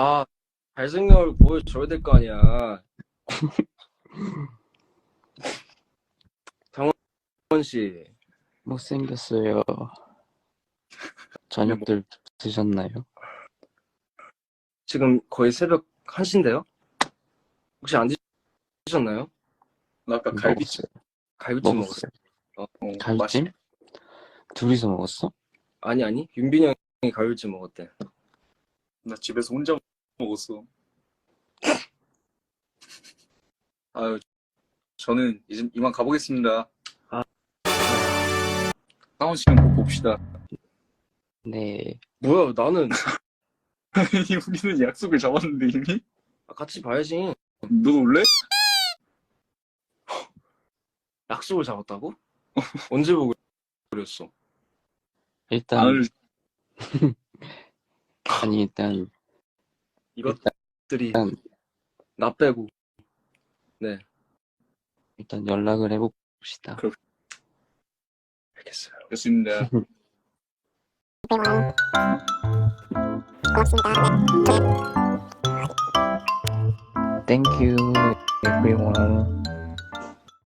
아, 잘생긴 얼굴 보여줘야 될 거 아니야. 장원 씨, 못생겼어요. 저녁들 드셨나요? 지금 거의 새벽 1시인데요? 혹시 안 드셨나요? 나 아까 갈비찜 먹었어요. 갈비찜 먹었어요. 먹었어요. 어, 갈비찜? 맛있- 둘이서 먹었어? 아니, 아니. 윤빈이 형이 갈비찜 먹었대. 나 집에서 혼자 먹었어. 아유, 저는 이제 이만 가보겠습니다. 아. 다운 씨는 꼭 봅시다. 네. 뭐야, 나는 아니, 우리는 약속을 잡았는데 이미? 아, 같이 봐야지. 너도 올래? 약속을 잡았다고? 언제 보고 그랬어? 일단, 아니, 일단, 이것들이 일단, 나 빼고. 일단 연락을 해봅시다. 그- 알겠어요. 됐습니다. Thank you, everyone.